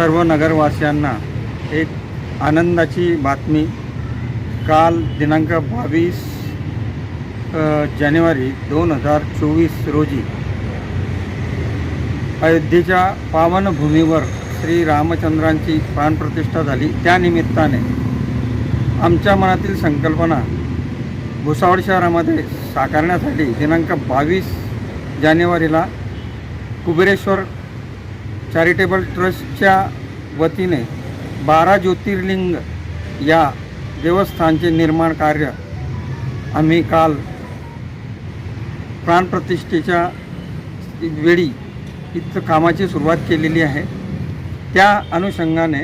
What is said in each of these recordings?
सर्व नगरवासियांना एक आनंदाची बातमी. काल दिनांक बावीस जानेवारी दोन हजार चोवीस रोजी अयोध्येच्या पावनभूमीवर श्री रामचंद्रांची प्राणप्रतिष्ठा झाली. त्यानिमित्ताने आमच्या मनातील संकल्पना भुसावळ शहरामध्ये साकारण्यासाठी दिनांक बावीस जानेवारीला कुबेरेश्वर चॅरिटेबल ट्रस्टच्या वतीने बारा ज्योतिर्लिंग या देवस्थानचे निर्माण कार्य आम्ही काल प्राणप्रतिष्ठेच्या वेळी इथं कामाची सुरुवात केलेली आहे. त्या अनुषंगाने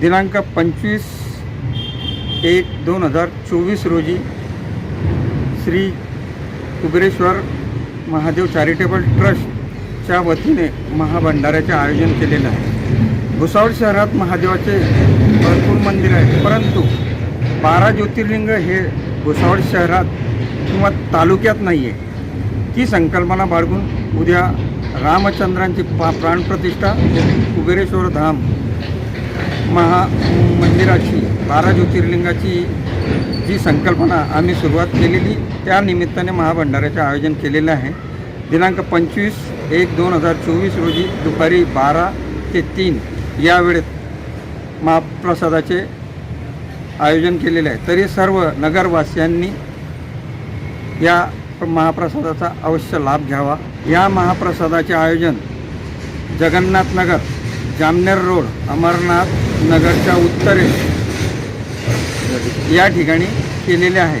दिनांक पंचवीस एक दोन हजार चोवीस रोजी श्री कुबेरेश्वर महादेव चॅरिटेबल ट्रस्ट च्या वतीने महाभंडाऱ्याचे आयोजन केलेलं आहे. भुसावळ शहरात महादेवाचे भरपूर मंदिर आहेत परंतु बारा ज्योतिर्लिंग हे भुसावळ शहरात किंवा तालुक्यात नाही आहे ती संकल्पना बाळगून उद्या रामचंद्रांची पा प्राणप्रतिष्ठा कुबेरेश्वर धाम महा मंदिराची बारा ज्योतिर्लिंगाची जी संकल्पना आम्ही सुरुवात केलेली त्या निमित्ताने महाभंडाऱ्याचे आयोजन केलेलं आहे. दिनांक पंचवीस एक दोन हजार चोवीस रोजी दुपारी बारा ते तीन या वेळेत महाप्रसादाचे आयोजन केलेले आहे. तरी सर्व नगरवासियांनी या महाप्रसादाचा अवश्य लाभ घ्यावा. या महाप्रसादाचे आयोजन जगन्नाथ नगर जामनेर रोड अमरनाथ नगरच्या उत्तरेस या ठिकाणी केलेले आहे.